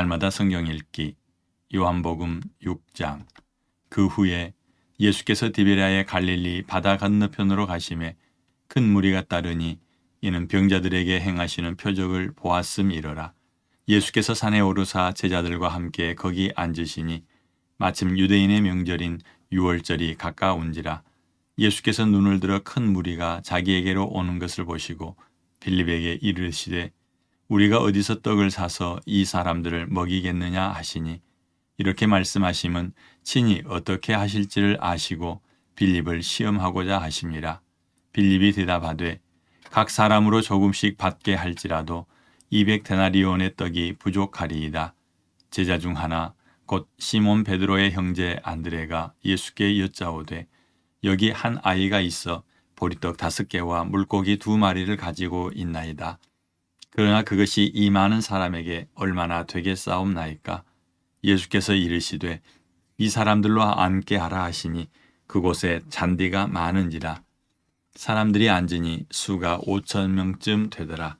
날마다 성경 읽기. 요한복음 6장. 그 후에 예수께서 디베랴의 갈릴리 바다 건너편으로 가심에 큰 무리가 따르니 이는 병자들에게 행하시는 표적을 보았음이러라. 예수께서 산에 오르사 제자들과 함께 거기 앉으시니 마침 유대인의 명절인 유월절이 가까운지라 예수께서 눈을 들어 큰 무리가 자기에게로 오는 것을 보시고 빌립에게 이르시되 우리가 어디서 떡을 사서 이 사람들을 먹이겠느냐 하시니 이렇게 말씀하심은 친히 어떻게 하실지를 아시고 빌립을 시험하고자 하심이라 빌립이 대답하되 각 사람으로 조금씩 받게 할지라도 200데나리온의 떡이 부족하리이다 제자 중 하나 곧 시몬 베드로의 형제 안드레가 예수께 여짜오되 여기 한 아이가 있어 보리떡 다섯 개와 물고기 두 마리를 가지고 있나이다. 그러나 그것이 이 많은 사람에게 얼마나 되겠사옵나이까? 예수께서 이르시되 이 사람들로 앉게 하라 하시니 그곳에 잔디가 많은지라 사람들이 앉으니 수가 오천 명쯤 되더라.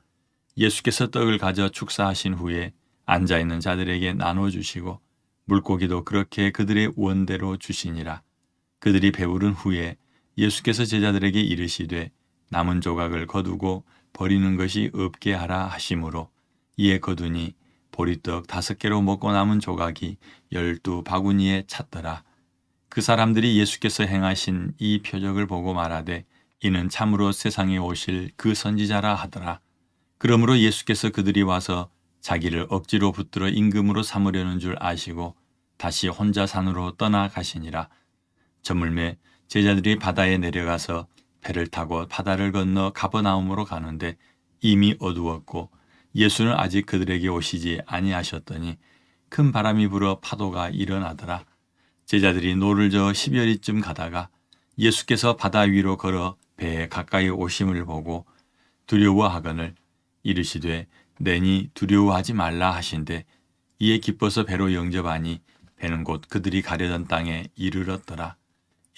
예수께서 떡을 가져 축사하신 후에 앉아 있는 자들에게 나눠 주시고 물고기도 그렇게 그들의 원대로 주시니라. 그들이 배부른 후에 예수께서 제자들에게 이르시되 남은 조각을 거두고 버리는 것이 없게 하라 하심으로 이에 거두니 보리떡 다섯 개로 먹고 남은 조각이 열두 바구니에 찼더라. 그 사람들이 예수께서 행하신 이 표적을 보고 말하되 이는 참으로 세상에 오실 그 선지자라 하더라. 그러므로 예수께서 그들이 와서 자기를 억지로 붙들어 임금으로 삼으려는 줄 아시고 다시 혼자 산으로 떠나가시니라. 저물매 제자들이 바다에 내려가서 배를 타고 바다를 건너 가버나움으로 가는데 이미 어두웠고 예수는 아직 그들에게 오시지 아니하셨더니 큰 바람이 불어 파도가 일어나더라. 제자들이 노를 저어 10여리쯤 가다가 예수께서 바다 위로 걸어 배에 가까이 오심을 보고 두려워하거늘 이르시되 내니 두려워하지 말라 하신데 이에 기뻐서 배로 영접하니 배는 곧 그들이 가려던 땅에 이르렀더라.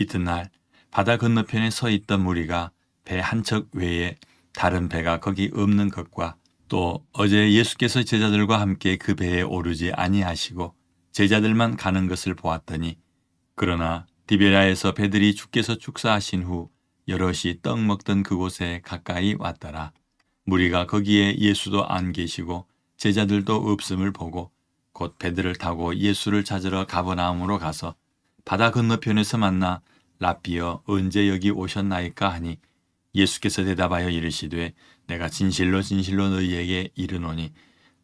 이튿날 바다 건너편에 서 있던 무리가 배 한 척 외에 다른 배가 거기 없는 것과 또 어제 예수께서 제자들과 함께 그 배에 오르지 아니하시고 제자들만 가는 것을 보았더니 그러나 디베라에서 배들이 주께서 축사하신 후 여럿이 떡 먹던 그곳에 가까이 왔더라. 무리가 거기에 예수도 안 계시고 제자들도 없음을 보고 곧 배들을 타고 예수를 찾으러 가버나움으로 가서 바다 건너편에서 만나 라비어 언제 여기 오셨나이까 하니 예수께서 대답하여 이르시되 내가 진실로 진실로 너희에게 이르노니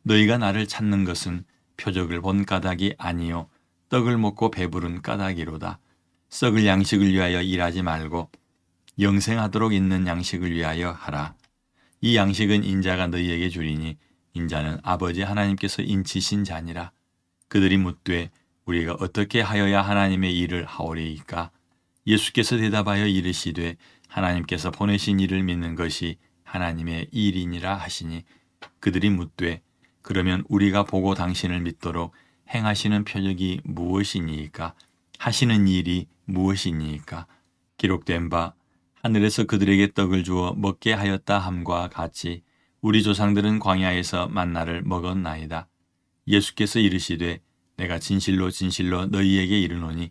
너희가 나를 찾는 것은 표적을 본 까닭이 아니요 떡을 먹고 배부른 까닭이로다. 썩을 양식을 위하여 일하지 말고 영생하도록 있는 양식을 위하여 하라. 이 양식은 인자가 너희에게 주리니 인자는 아버지 하나님께서 인치신 자니라. 그들이 묻되 우리가 어떻게 하여야 하나님의 일을 하오리이까 예수께서 대답하여 이르시되 하나님께서 보내신 이를 믿는 것이 하나님의 일이니라 하시니 그들이 묻되 그러면 우리가 보고 당신을 믿도록 행하시는 표적이 무엇이니이까 하시는 일이 무엇이니이까 기록된 바 하늘에서 그들에게 떡을 주어 먹게 하였다 함과 같이 우리 조상들은 광야에서 만나를 먹었나이다. 예수께서 이르시되 내가 진실로 진실로 너희에게 이르노니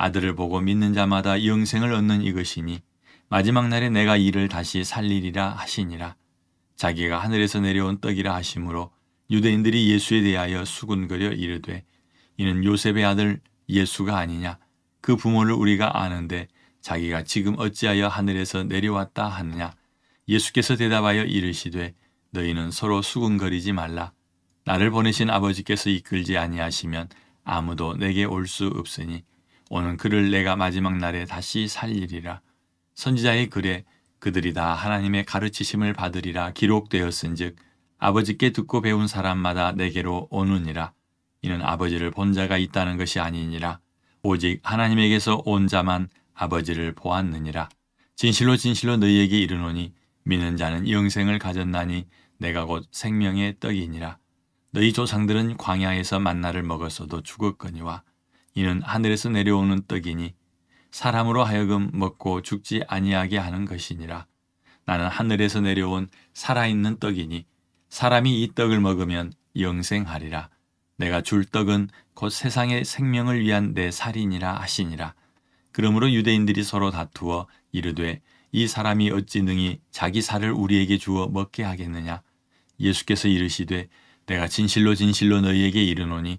아들을 보고 믿는 자마다 영생을 얻는 이것이니 마지막 날에 내가 이를 다시 살리리라 하시니라. 자기가 하늘에서 내려온 떡이라 하심으로 유대인들이 예수에 대하여 수군거려 이르되 이는 요셉의 아들 예수가 아니냐? 그 부모를 우리가 아는데 자기가 지금 어찌하여 하늘에서 내려왔다 하느냐? 예수께서 대답하여 이르시되 너희는 서로 수군거리지 말라. 나를 보내신 아버지께서 이끌지 아니하시면 아무도 내게 올 수 없으니 오는 그를 내가 마지막 날에 다시 살리리라. 선지자의 글에 그들이 다. 하나님의 가르치심을 받으리라 기록되었은즉 아버지께 듣고 배운 사람마다 내게로 오느니라. 이는 아버지를 본 자가 있다는 것이 아니니라. 오직 하나님에게서 온 자만 아버지를 보았느니라. 진실로 진실로 너희에게 이르노니 믿는 자는 영생을 가졌나니 내가 곧 생명의 떡이니라. 너희 조상들은 광야에서 만나를 먹었어도 죽었거니와 이는 하늘에서 내려오는 떡이니 사람으로 하여금 먹고 죽지 아니하게 하는 것이니라. 나는 하늘에서 내려온 살아있는 떡이니 사람이 이 떡을 먹으면 영생하리라. 내가 줄 떡은 곧 세상의 생명을 위한 내 살이니라 하시니라. 그러므로 유대인들이 서로 다투어 이르되 이 사람이 어찌 능히 자기 살을 우리에게 주어 먹게 하겠느냐? 예수께서 이르시되 내가 진실로 진실로 너희에게 이르노니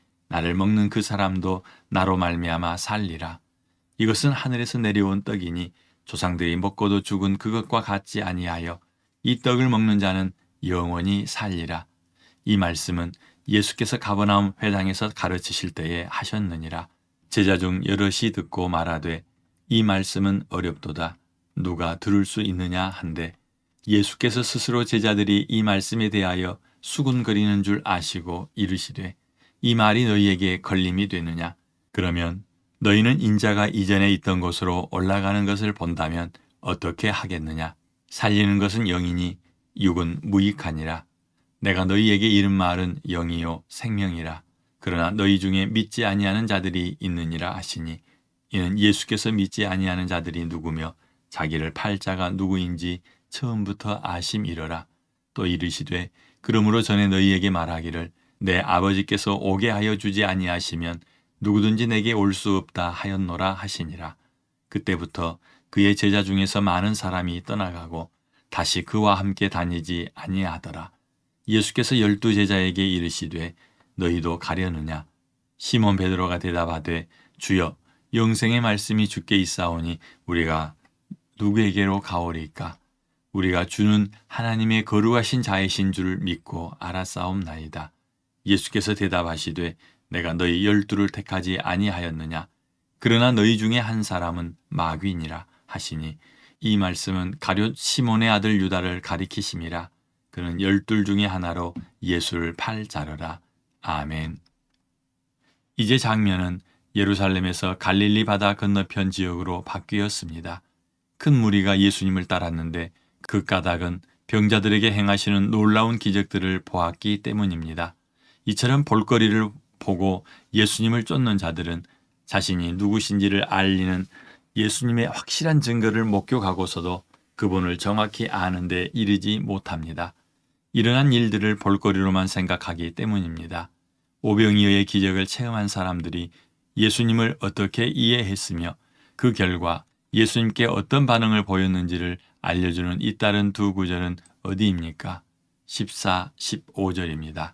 나를 먹는 그 사람도 나로 말미암아 살리라. 이것은 하늘에서 내려온 떡이니 조상들이 먹고도 죽은 그것과 같지 아니하여 이 떡을 먹는 자는 영원히 살리라. 이 말씀은 예수께서 가버나움 회당에서 가르치실 때에 하셨느니라. 제자 중 여럿이 듣고 말하되 이 말씀은 어렵도다. 누가 들을 수 있느냐 한데 예수께서 스스로 제자들이 이 말씀에 대하여 수군거리는 줄 아시고 이르시되 이 말이 너희에게 걸림이 되느냐? 그러면 너희는 인자가 이전에 있던 곳으로 올라가는 것을 본다면 어떻게 하겠느냐? 살리는 것은 영이니 육은 무익하니라. 내가 너희에게 이른 말은 영이요 생명이라. 그러나 너희 중에 믿지 아니하는 자들이 있느니라 하시니 이는 예수께서 믿지 아니하는 자들이 누구며 자기를 팔 자가 누구인지 처음부터 아심이러라. 또 이르시되 그러므로 전에 너희에게 말하기를 내 아버지께서 오게 하여 주지 아니하시면 누구든지 내게 올 수 없다 하였노라 하시니라. 그때부터 그의 제자 중에서 많은 사람이 떠나가고 다시 그와 함께 다니지 아니하더라. 예수께서 열두 제자에게 이르시되 너희도 가려느냐? 시몬 베드로가 대답하되 주여 영생의 말씀이 주께 있사오니 우리가 누구에게로 가오리까? 우리가 주는 하나님의 거룩하신 자이신 줄 믿고 알았사옵나이다. 예수께서 대답하시되 내가 너희 열두를 택하지 아니하였느냐 그러나 너희 중에 한 사람은 마귀니라 하시니 이 말씀은 가룟 시몬의 아들 유다를 가리키심이라 그는 열둘 중에 하나로 예수를 팔 자르라 아멘 이제 장면은 예루살렘에서 갈릴리 바다 건너편 지역으로 바뀌었습니다. 큰 무리가 예수님을 따랐는데 그 까닭은 병자들에게 행하시는 놀라운 기적들을 보았기 때문입니다. 이처럼 볼거리를 보고 예수님을 쫓는 자들은 자신이 누구신지를 알리는 예수님의 확실한 증거를 목격하고서도 그분을 정확히 아는데 이르지 못합니다. 일어난 일들을 볼거리로만 생각하기 때문입니다. 오병이어의 기적을 체험한 사람들이 예수님을 어떻게 이해했으며 그 결과 예수님께 어떤 반응을 보였는지를 알려주는 잇따른 두 구절은 어디입니까? 14, 15절입니다.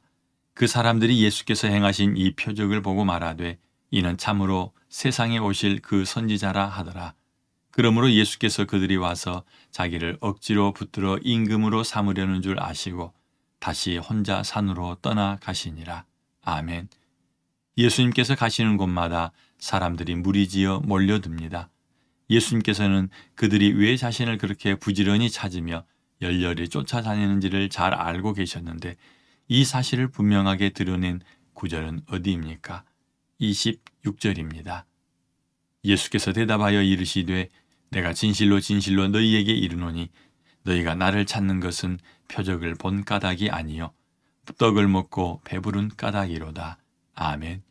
그 사람들이 예수께서 행하신 이 표적을 보고 말하되 이는 참으로 세상에 오실 그 선지자라 하더라. 그러므로 예수께서 그들이 와서 자기를 억지로 붙들어 임금으로 삼으려는 줄 아시고 다시 혼자 산으로 떠나 가시니라. 아멘. 예수님께서 가시는 곳마다 사람들이 무리지어 몰려듭니다. 예수님께서는 그들이 왜 자신을 그렇게 부지런히 찾으며 열렬히 쫓아다니는지를 잘 알고 계셨는데 이 사실을 분명하게 드러낸 구절은 어디입니까? 26절입니다. 예수께서 대답하여 이르시되 내가 진실로 진실로 너희에게 이르노니 너희가 나를 찾는 것은 표적을 본 까닭이 아니요 떡을 먹고 배부른 까닭이로다. 아멘.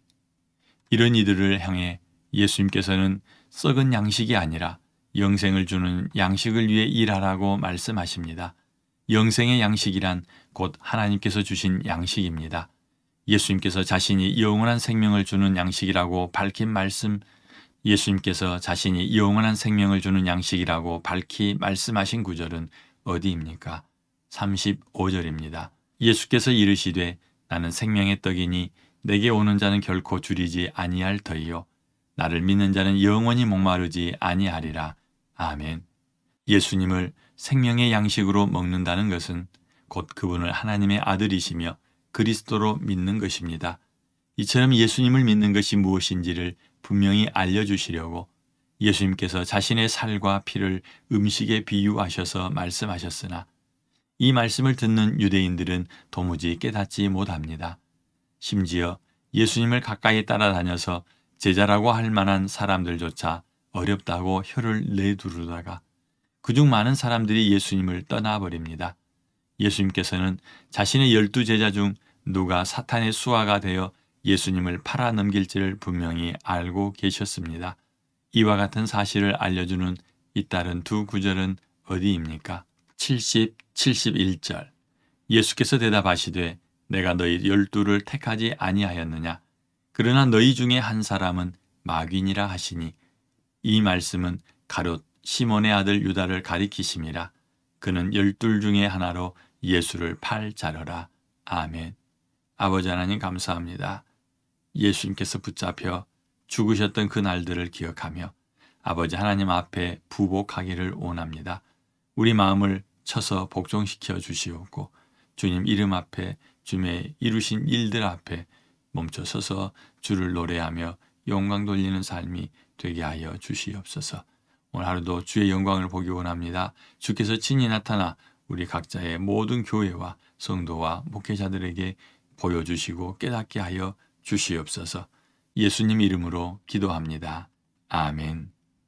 이런 이들을 향해 예수님께서는 썩은 양식이 아니라 영생을 주는 양식을 위해 일하라고 말씀하십니다. 영생의 양식이란 곧 하나님께서 주신 양식입니다. 예수님께서 자신이 영원한 생명을 주는 양식이라고 밝힌 말씀, 예수님께서 자신이 영원한 생명을 주는 양식이라고 밝히 말씀하신 구절은 어디입니까? 35절입니다. 예수께서 이르시되 나는 생명의 떡이니 내게 오는 자는 결코 줄이지 아니할 터이요 나를 믿는 자는 영원히 목마르지 아니하리라. 아멘. 예수님을 생명의 양식으로 먹는다는 것은 곧 그분을 하나님의 아들이시며 그리스도로 믿는 것입니다. 이처럼 예수님을 믿는 것이 무엇인지를 분명히 알려주시려고 예수님께서 자신의 살과 피를 음식에 비유하셔서 말씀하셨으나 이 말씀을 듣는 유대인들은 도무지 깨닫지 못합니다. 심지어 예수님을 가까이 따라다녀서 제자라고 할 만한 사람들조차 어렵다고 혀를 내두르다가 그중 많은 사람들이 예수님을 떠나버립니다. 예수님께서는 자신의 열두 제자 중 누가 사탄의 수하가 되어 예수님을 팔아넘길지를 분명히 알고 계셨습니다. 이와 같은 사실을 알려주는 잇따른 두 구절은 어디입니까? 70, 71절. 예수께서 대답하시되 내가 너희 열두를 택하지 아니하였느냐? 그러나 너희 중에 한 사람은 마귀니라 하시니 이 말씀은 가롯 시몬의 아들 유다를 가리키심이라. 그는 열둘 중에 하나로 예수를 팔 자러라. 아멘. 아버지 하나님 감사합니다. 예수님께서 붙잡혀 죽으셨던 그 날들을 기억하며 아버지 하나님 앞에 부복하기를 원합니다. 우리 마음을 쳐서 복종시켜 주시옵고 주님 이름 앞에 주님의 이루신 일들 앞에 멈춰 서서 주를 노래하며 영광 돌리는 삶이 되게 하여 주시옵소서. 오늘 하루도 주의 영광을 보기 원합니다. 주께서 친히 나타나 우리 각자의 모든 교회와 성도와 목회자들에게 보여주시고 깨닫게 하여 주시옵소서. 예수님 이름으로 기도합니다. 아멘.